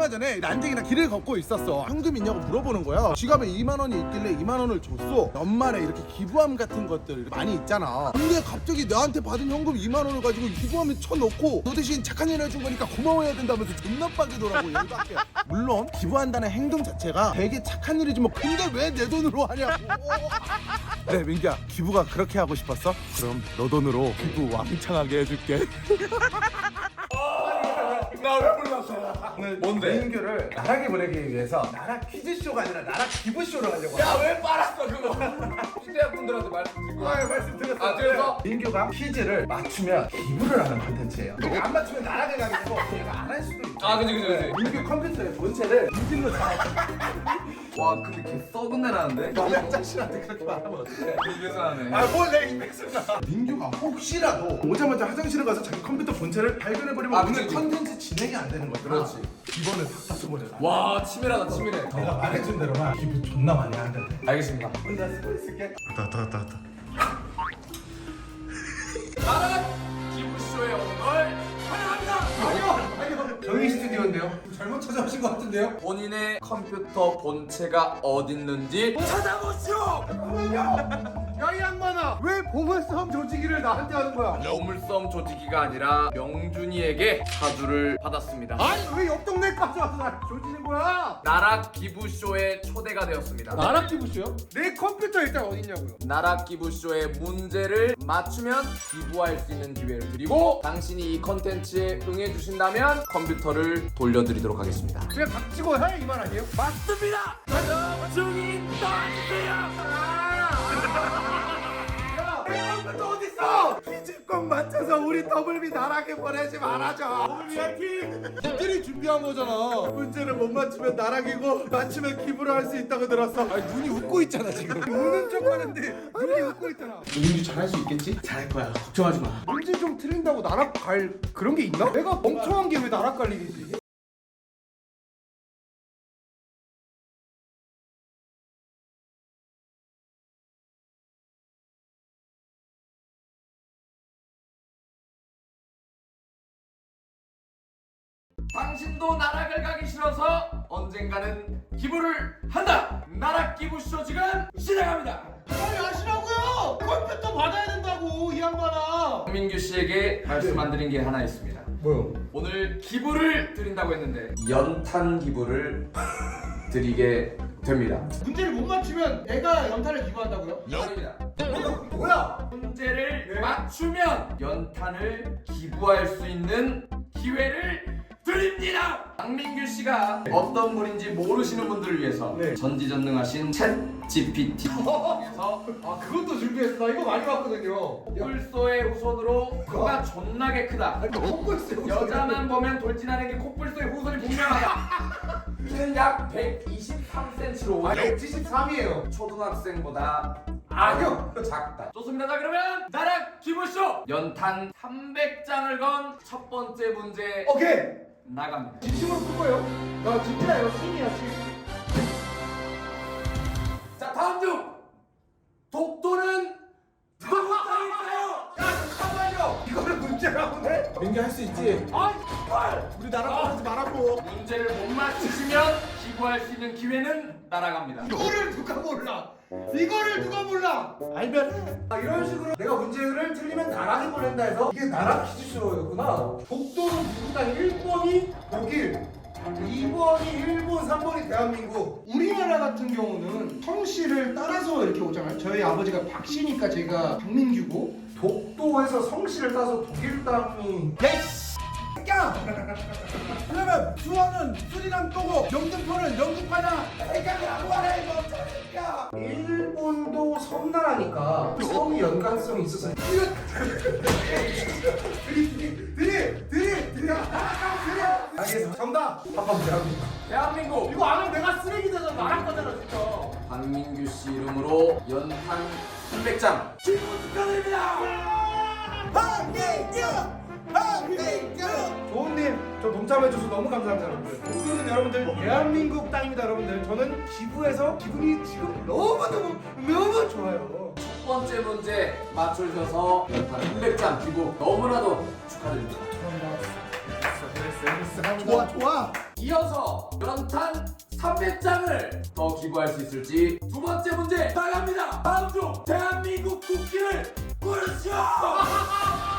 얼마 전에 난쟁이랑 길을 걷고 있었어. 현금 있냐고 물어보는 거야. 지갑에 2만 원이 있길래 2만 원을 줬어. 연말에 이렇게 기부함 같은 것들 많이 있잖아. 근데 갑자기 나한테 받은 현금 2만 원을 가지고 기부함에 쳐넣고 너 대신 착한 일 해준 거니까 고마워해야 된다면서 존나 빠지더라고. 열받게. 물론 기부한다는 행동 자체가 되게 착한 일이지 뭐 근데 왜 내 돈으로 하냐고. 그래 민규야 기부가 그렇게 하고 싶었어? 그럼 너 돈으로 기부 왕창하게 해줄게. 나왜 불렀어? 오늘 뭔데? 민규를 나락에 보내기 위해서 나락 퀴즈쇼가 아니라 나락 기부쇼를 하려고 야 왜 빨았어 그거? 시대 분들한테 말씀드리고. 아, 말씀드렸어요. 아, 그래서? 민규가 퀴즈를 맞추면 기부를 하는 콘텐츠예요. 그러니까 안 맞추면 나락에 가게 되고 얘가 안 할 수도 있고. 아 그지 그지 그지. 민규 컴퓨터의 본체를 인질로 잡아. 와 근데 개 썩은 내 나는데? 너네 화장실한테 그렇게 말하면 어떡해. 입에서 나네. 아, 뭘내 입백수가. 민규가 혹시라도 오자마자 화장실에 가서 자기 컴퓨터 본체를 발견해버리면 아, 오늘 그치, 그치. 컨텐츠 진 행이 안 되는 거잖아. 그렇지. 기본을 다 써버려. 와 치밀하다 치밀해. 내가 말해준 대로만 기부 존나 많이 하는데. 알겠습니다. 혼자 쓰고 있을게. 나라 기부쇼에 오는 걸 환영합니다. 아니요, 아니요. 저희 스튜디오인데요. 잘못 찾아오신 것 같은데요? 본인의 컴퓨터 본체가 어딨는지 찾아보시오. 잠깐만요. 야, 이 양반아. 왜 보물섬 조지기를 나한테 하는 거야? 보물섬 조지기가 아니라 명준이에게 사주를 받았습니다. 아니, 왜 옆 동네까지 와서 날 조지는 거야? 나락 기부쇼에 초대가 되었습니다. 나락 기부쇼요? 내 컴퓨터 일단 어딨냐고요? 나락 기부쇼의 문제를 맞추면 기부할 수 있는 기회를 드리고 당신이 이 컨텐츠에 응해주신다면 컴퓨터를 돌려드리도록 하겠습니다. 그냥 닥치고 해? 이 말 아니에요? 맞습니다! 명준이 도와주세요! 기집권 맞춰서 우리 더블비 나락에 보내지 말아줘. 더블비 화이팅! 니들이 준비한 거잖아. 문제를 못 맞추면 나락이고 맞추면 기부를 할 수 있다고 들었어. 아니 눈이 웃고 있잖아 지금. 우는 척 하는데 눈이 웃고 있잖아. 민규 잘할 수 있겠지? 잘할 거야. 걱정하지 마. 문제 좀 틀린다고 나락 갈 그런 게 있나? 내가 멍청한 게 왜 나락 갈 일이지? 당신도 나락을 가기 싫어서 언젠가는 기부를 한다! 나락 기부쇼 지금 시작합니다! 빨리 하시라고요. 컴퓨터 받아야 된다고 이 양반아. 민규 씨에게 말씀 안 드린 게 하나 있습니다. 뭐요? 오늘 기부를 드린다고 했는데 연탄 기부를 드리게 됩니다. 문제를 못 맞추면 내가 연탄을 기부한다고요? 아닙니다. 뭐야? 문제를 맞추면 연탄을 기부할 수 있는 기회를 드립니다. 박민규 씨가 어떤 분인지 모르시는 분들을 위해서 네. 전지전능하신 챗 GPT에서 아 그것도 준비했어 나 이거 많이 봤거든요 뿔소의 후손으로 코가 존나게 크다. 먹고 있어요 여자만 보면 돌진하는 게 코뿔소의 후손이 분명하다. 키는 약 123cm로 아 173이에요 초등학생보다 아니요 작다. 좋습니다. 자 그러면 나락 기부쇼 연탄 300장을 건 첫 번째 문제 오케이 나갑니다. 진심으로 풀 거예요 나 진짜 이거 신이야 신자 다음 중 독도는 누가 땅일까요? 야 잠깐만요. 이거를 문제라고 해? 민규 할 수 있지. 아이 헐. 우리 나락 보내지 말라고. 문제를 못 맞히시면 기부할 수 있는 기회는 날아갑니다. 이거를 누가 몰라 이거를 누가 몰라? 알면. 해. 아, 이런 식으로 내가 문제를 틀리면 나락에 보낸다 해서 이게 나락 퀴즈쇼였구나. 독도는 누구 땅 1번이? 독일. 2번이 일본 3번이 대한민국. 우리나라 같은 경우는 성씨를 따라서 이렇게 오잖아요. 저희 아버지가 박씨니까 제가 박민규고. 독도에서 성씨를 따서 독일 땅이 야! 그러면 수원은 수리남 거고 영등포는 영등파다. 생각이라고 하래 이거 야 일본도 섬나라니까. 섬이 연관성이 있어서. 이거 드리 드리 드리 드리 드리 알겠어 정답! 한번 대한민국 대한민국. 이거 안 하면 내가 쓰레기 되서 말할 거잖아 진짜. 박민규 씨 이름으로 연탄 300장. 기부 축하드립니다. 박민규! 박민규! 조은님 저 동참해줘서 너무 감사합니다 여러분들. 독도는 여러분들 대한민국 땅입니다 여러분들. 저는 기부해서 기분이 지금 너무너무 너무 좋아요. 첫 번째 문제 맞춰주셔서 연탄 300장 기부 너무나도 축하드립니다. 좋아 좋아. 이어서 연탄 300장을 더 기부할 수 있을지 두 번째 문제 나갑니다. 다음 중 대한민국 국기를 고르시오.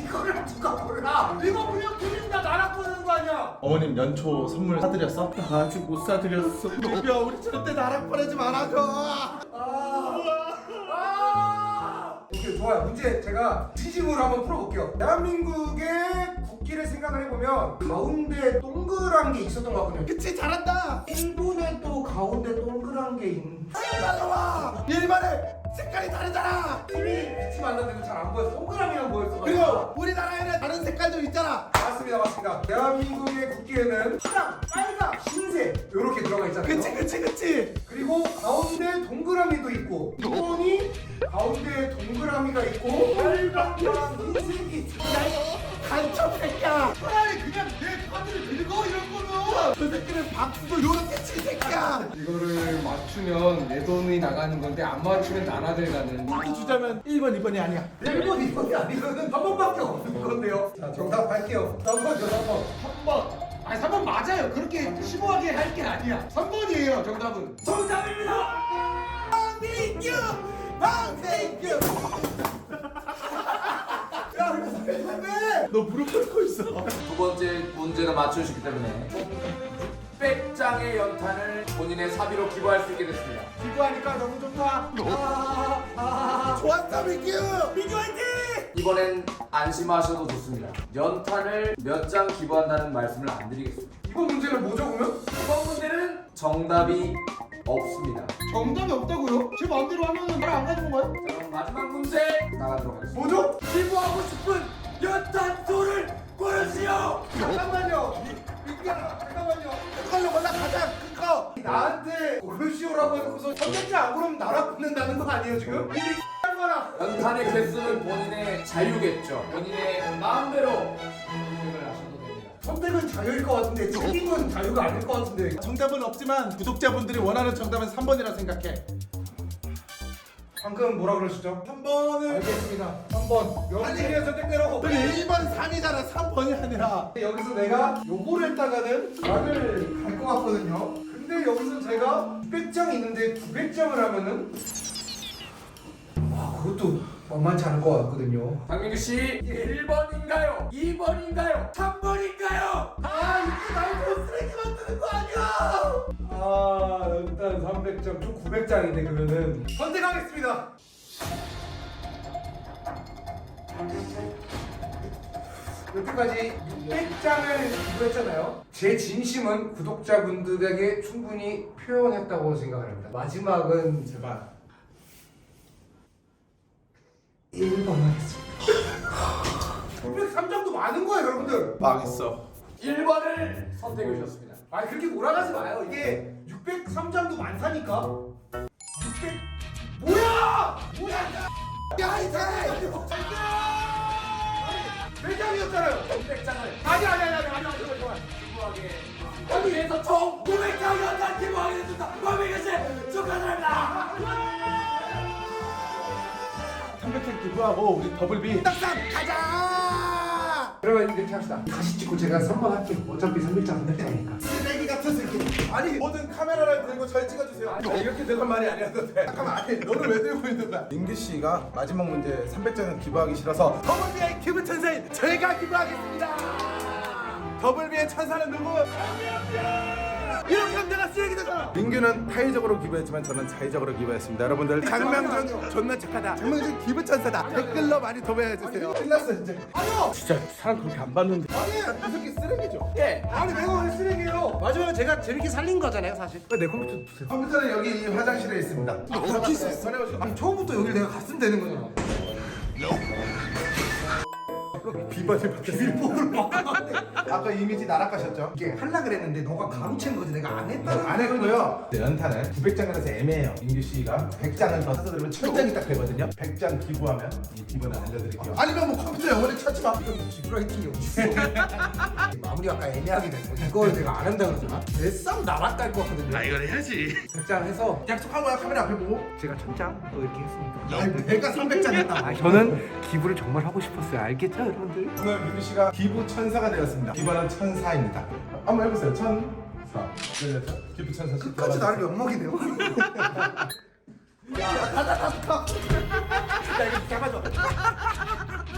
이거를 누가 몰라 이거 그냥 드린다 나락 보내는 거 아니야 어머님 연초 선물 사드렸어? 나 아직 못 사드렸어 야 우리 절대 나락 보내지 말아줘 아! 좋아요. 문제 제가 진심으로 한번 풀어볼게요. 대한민국의 국기를 생각을 해보면 가운데 동그란 게 있었던 것 같거든요. 그치 잘한다! 일본에 또 가운데 동그란 게 있는 나와! 일반에 색깔이 다르잖아! 팀이 같이 만났는데 잘안 보여서 동그라미만 보였어 그리고 우리나라에는 다른 색깔도 있잖아! 맞습니다 맞습니다. 대한민국의 국기에는 파랑, 빨강, 흰색 이렇게 들어가 있잖아요. 그치 그치 그치. 그리고 가운데 동그라미도 있고 일본이 가운데 동그라미가 있고 빨강랑 흰색이 있고 간첩 새끼야. 차라리 그냥 내 카드를 들고 이럴 거면 저 새끼는 박수도 요렇게 칠 새끼야. 이거를 맞추면 내 돈이 나가는 건데 안 맞추면 나나들 가는. 이렇게 주자면 1번 2번이 아니야. 1번, 2번이 아니고는 한 번밖에 없는 건데요. 자 정답 할게요. 3번이요 3번. 3번 아니 3번 맞아요. 그렇게 심오하게 할 게 아니야. 3번이에요 정답은. 정답입니다. 방생규 방생규 야 근데 너 무릎 꿇고 있어. 두 번째 문제는 맞추셨기 때문에 600장의 연탄을 본인의 사비로 기부할 수 있게 됐습니다. 기부하니까 너무 좋다. 아, 아, 좋았다 민규! 민규 화이팅 이번엔 안심하셔도 좋습니다. 연탄을 몇 장 기부한다는 말씀을 안 드리겠습니다. 이번 문제는 뭐죠 그러면? 이번 문제는 정답이 없습니다. 정답이 없다고요? 제 마음대로 하면 말안 가지고 가요? 자, 그럼 마지막 문제 나가도록 하겠습니다. 뭐죠? 기부하고 싶은 연탄소를 고르시오. 잠깐만요 잠깐만요 그걸로 몰라 가장 큰거 나한테 고르시오라고 해놓고서 선택자 안 고르면 나라 붙는다는 거 아니에요 지금? 거라. 연탄의 개수는 본인의 자유겠죠. 본인의 마음대로 선택을 하셔도 됩니다. 선택은 자유일 것 같은데 책임은 자유가 아닐 것 같은데. 정답은 없지만 구독자분들이 원하는 정답은 3번이라 생각해. 방금 뭐라 그러시죠? 3번은 알겠습니다. 3번. 명진이의 선택대로. 근데 1번 3이잖아. 3번이 아니라. 여기서 내가 요거를 했다가는 각을 갈 것 같거든요. 근데 여기서 제가 600장 있는데 200장을 하면은 와 그것도 만만치 않을 것 같거든요. 박민규 씨. 1번인가요? 2번인가요? 3번인가요? 아 이게 날 쓰레기 만드는 거 아니야? 아 일단 300장 좀 900장인데 그러면은. 선택하겠습니다. 여태까지 600장을 기부했잖아요. 제 진심은 구독자분들에게 충분히 표현했다고 생각을 합니다. 마지막은 제발 1번 하겠습니다 603장도 많은 거예요 여러분들 망했어 1번을 선택해 주셨습니다. 아니 그렇게 몰아가지 마요. 이게 603장도 많다니까. 600 뭐야? 뭐야? 야 이제 몇 장이었잖아요. 600장을 아니 아니 아니 아니 아니 아니 잠깐만. 기부하게 하기 위해서 총 900장 연탄 기부하게 됐습니다. 박민규 씨 축하드립니다. 300장 기부하고 우리 더블비 딱상 가자 그러면 이렇게 합시다. 다시 찍고 제가 선만 할게요. 어차피 300장은 낼 테니까. 쓰레기 같은 새끼 아니 모든 카메라를 들고 절 찍어주세요 아니 이렇게 들어간 말이 아니었는데 잠깐만 아니 너를 왜 들고 있는 거야 민규 씨가 마지막 문제 300장을 기부하기 싫어서 더블비의 기부 천사인 제가 기부하겠습니다 더블비의 천사는 누구? 이렇게 하면 내가 쓰레기 되잖아 민규는 타의적으로 기부했지만 저는 자의적으로 기부했습니다 여러분들 장명준 존나 착하다 장명준 기부 천사다 댓글로 많이 도배해주세요 끝났어 이제 아니요. 진짜 사람 그렇게 안 봤는데 아니에요. 이 새끼 쓰레기죠. 예. 아니 내가 왜 쓰레기예요? 마지막에 제가 재밌게 살린 거잖아요, 사실. 내 컴퓨터 주세요. 컴퓨터는 여기 이 화장실에 있습니다 어떻게 있었어? 아니 처음부터 여기를 내가 갔으면 되는 거잖아. 비번이 바뀌었어 빌보를 바꿨는데 아까 이미지 나락가셨죠? 이게 할라 그랬는데 너가 가로챈 거지. 내가 안 했다는 안 했고요. 연탄은 900장이라서 애매해요. 민규 씨가 100장을 더 사서 들으면 1000장이 딱 되거든요. 100장 기부하면 이 비번을 알려드릴게요. 아니면 뭐 컴퓨터 영원히 찾지 마. 이건 지브라이팅이 어딨어 마무리가 아까 애매하게 됐어. 이걸 내가 안 한다 그러잖아. 내쌈 나락 갈것 같거든요. 아 이건 해야지. 100장 해서 약속한 거야 카메라 앞에 보고. 제가 천장 또 이렇게 했으니까 아니 내가 300장 했다 아, 저는 기부를 정말 하고 싶었어요. 알겠죠 여러분? 문제? 오늘 민규 씨가 기부 천사가 되었습니다. 기부는 천사입니다. 한번 해보세요. 천사. 네, 네, 기부 천사. 씨 끝까지. 나를 엿먹이네요.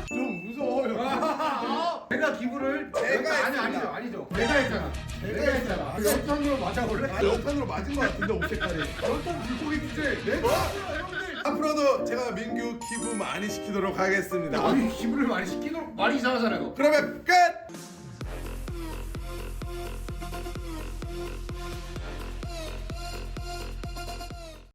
좀 무서워요. 내가 기부를 내가 아니. 아니죠 아니죠 내가 했잖아 내가 했잖아 연탄으로 맞아볼래? 아, 연탄으로 맞은 것 같은데 옷 색깔이. 연탄 물고기 주제 내가 여러분들 앞으로도 제가 민규 기부 많이 시키도록 하겠습니다. 아니 기부를 많이 시키도록 말이 이상하잖아요 그러면 끝.